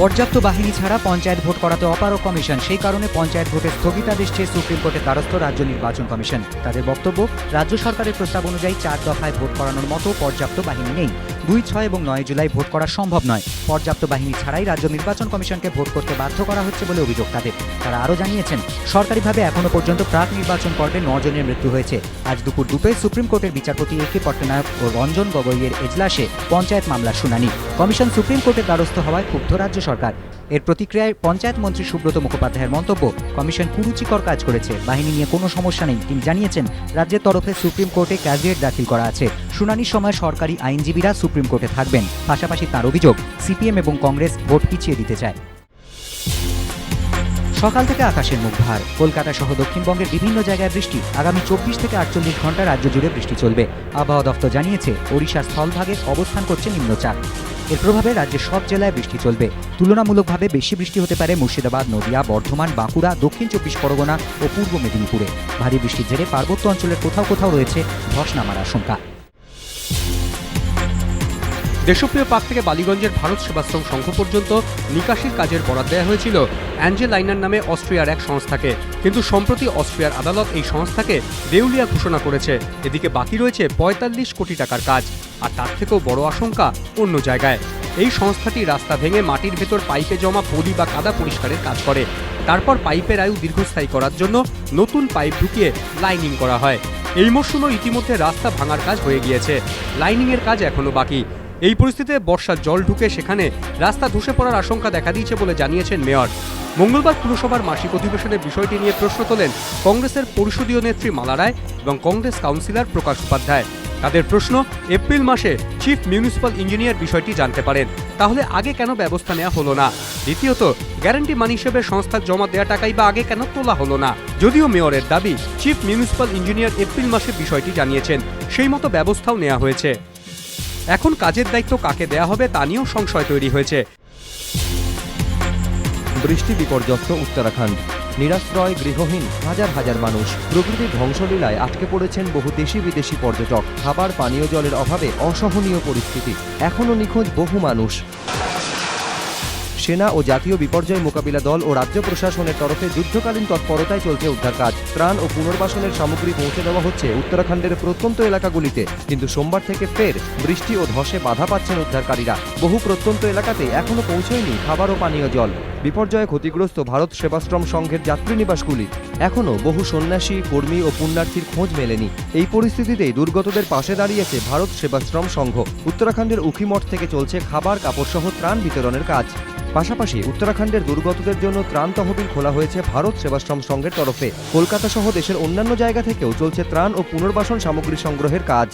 পর্যাপ্ত বাহিনী ছাড়া পঞ্চায়েত ভোট করাতে অপারক কমিশন। সেই কারণে পঞ্চায়েত ভোটের স্থগিতাদেশ চেয়ে সুপ্রিম কোর্টের দ্বারস্থ রাজ্য নির্বাচন কমিশন। তাদের বক্তব্য, রাজ্য সরকারের প্রস্তাব অনুযায়ী চার দফায় ভোট করানোর মতো পর্যাপ্ত বাহিনী নেই। দুই, ছয় এবং নয় জুলাই ভোট করা সম্ভব নয়। পর্যাপ্ত বাহিনী ছাড়াই রাজ্য নির্বাচন কমিশনকে ভোট করতে বাধ্য করা হচ্ছে বলে অভিযোগ তাদের। তারা আরও জানিয়েছেন, সরকারিভাবে এখনও পর্যন্ত প্রাক নির্বাচন পর্বে নজনের মৃত্যু হয়েছে। আজ দুপুর দুটোয় সুপ্রিম কোর্টের বিচারপতি এ কে পট্টনায়ক ও রঞ্জন গগৈয়ের এজলাসে পঞ্চায়েত মামলার শুনানি। কমিশন সুপ্রিম কোর্টের দ্বারস্থ হওয়ায় ক্ষুব্ধ রাজ্য সরকার। এর প্রতিক্রিয়ায় পঞ্চায়েত মন্ত্রী সুব্রত মুখোপাধ্যায়ের মন্তব্য, কমিশন কুরুচিকর কাজ করেছে, বাহিনী নিয়ে কোনো সমস্যা নেই। তিনি জানিয়েছেন, রাজ্যের তরফে সুপ্রিম কোর্টে ক্যাভিয়েট দাখিল করা আছে। শুনানির সময় সরকারি আইনজীবীরা সুপ্রিম কোর্টে থাকবেন। পাশাপাশি তার অভিযোগ, সিপিএম এবং কংগ্রেস ভোট পিছিয়ে দিতে চায়। সকাল থেকে আকাশের মুখ ভার কলকাতা সহ দক্ষিণবঙ্গের বিভিন্ন জায়গায় বৃষ্টি। আগামী চব্বিশ থেকে আটচল্লিশ ঘণ্টা রাজ্য জুড়ে বৃষ্টি চলবে। আবহাওয়া দপ্তর জানিয়েছে ওড়িশার স্থলভাগে অবস্থান করছে নিম্নচাপ। এর প্রভাবে রাজ্যের সব জেলায় বৃষ্টি চলবে। তুলনামূলকভাবে বেশি বৃষ্টি হতে পারে মুর্শিদাবাদ, নদিয়া, বর্ধমান, বাঁকুড়া, দক্ষিণ চব্বিশ পরগনা ও পূর্ব মেদিনীপুরে। ভারী বৃষ্টির জেরে পার্বত্য অঞ্চলের কোথাও কোথাও রয়েছে ধস নামার আশঙ্কা। দেশপ্রিয় পার্ক থেকে বালিগঞ্জের ভারত সেবাশ্রম সংঘ পর্যন্ত নিকাশির কাজের বরাদ দেওয়া হয়েছিল অ্যাঞ্জেল লাইনার নামে অস্ট্রিয়ার এক সংস্থাকে। কিন্তু সম্প্রতি অস্ট্রিয়ার আদালত এই সংস্থাকে দেউলিয়া ঘোষণা করেছে। এদিকে বাকি রয়েছে পঁয়তাল্লিশ কোটি টাকার কাজ, আর তার থেকেও বড় আশঙ্কা অন্য জায়গায়। এই সংস্থাটি রাস্তা ভেঙে মাটির ভেতর পাইপে জমা পলি বা কাদা পরিষ্কারের কাজ করে। তারপর পাইপের আয়ু দীর্ঘস্থায়ী করার জন্য নতুন পাইপ ঢুকিয়ে লাইনিং করা হয়। এই মরশুমেও ইতিমধ্যে রাস্তা ভাঙার কাজ হয়ে গিয়েছে। লাইনিংয়ের কাজ এখনও বাকি। এই পরিস্থিতিতে বর্ষার জল ঢুকে সেখানে রাস্তা ধসে পড়ার আশঙ্কা দেখা দিয়েছে বলে জানিয়েছেন মেয়র। মঙ্গলবার পুরসভার মাসিক অধিবেশনে বিষয়টি নিয়ে প্রশ্ন তোলেন কংগ্রেসের পরিষদীয় নেত্রী মালা রায় এবং কংগ্রেস কাউন্সিলর প্রকাশ উপাধ্যায়। তাদের প্রশ্ন, এপ্রিল মাসে চিফ মিউনিসিপাল ইঞ্জিনিয়ার বিষয়টি জানতে পারেন, তাহলে আগে কেন ব্যবস্থা নেওয়া হলো না? দ্বিতীয়ত, গ্যারান্টি মানি হিসেবে সংস্থার জমা দেওয়া টাকাই বা আগে কেন তোলা হলো না? যদিও মেয়রের দাবি, চিফ মিউনিসিপাল ইঞ্জিনিয়ার এপ্রিল মাসে বিষয়টি জানিয়েছেন, সেই মতো ব্যবস্থাও নেওয়া হয়েছে। এখন কাজের দায়িত্ব কাকে দেয়া হবে তা নিয়েও সংশয় তৈরি হয়েছে। বৃষ্টি বিপর্যস্ত উত্তরাখণ্ড। নিরাশ্রয়, গৃহহীন, হাজার হাজার মানুষ। প্রকৃতির ধ্বংসলীলায় আটকে পড়েছেন বহু দেশি বিদেশি পর্যটক। খাবার, পানীয় জলের অভাবে অসহনীয় পরিস্থিতি। এখনও নিখোঁজ বহু মানুষ। সেনা ও জাতীয় বিপর্যয় মোকাবিলা দল ও রাজ্য প্রশাসনের তরফে যুদ্ধকালীন তৎপরতায় চলছে উদ্ধার কাজ। ত্রাণ ও পুনর্বাসনের সামগ্রী পৌঁছে দেওয়া হচ্ছে উত্তরাখণ্ডের প্রত্যন্ত এলাকাগুলিতে। কিন্তু সোমবার থেকে ফের বৃষ্টি ও ধসে বাধা পাচ্ছেন উদ্ধারকারীরা। বহু প্রত্যন্ত এলাকাতে এখনও পৌঁছয়নি খাবার ও পানীয় জল। বিপর্যয়ে ক্ষতিগ্রস্ত ভারত সেবাশ্রম সংঘের যাত্রীনিবাসগুলি এখনও বহু সন্ন্যাসী, কর্মী ও পুণ্যার্থীর খোঁজ মেলেনি। এই পরিস্থিতিতেই দুর্গতদের পাশে দাঁড়িয়েছে ভারত সেবাশ্রম সংঘ। উত্তরাখণ্ডের উখিমঠ থেকে চলছে খাবার, কাপড়সহ ত্রাণ বিতরণের কাজ। পাশাপাশি উত্তরাখণ্ডের দুর্গতদের জন্য ত্রাণ তহবিল খোলা হয়েছে ভারত সেবাশ্রম সংঘের তরফে। কলকাতা সহ দেশের অন্যান্য জায়গা থেকেও চলছে ত্রাণ ও পুনর্বাসন সামগ্রী সংগ্রহের কাজ।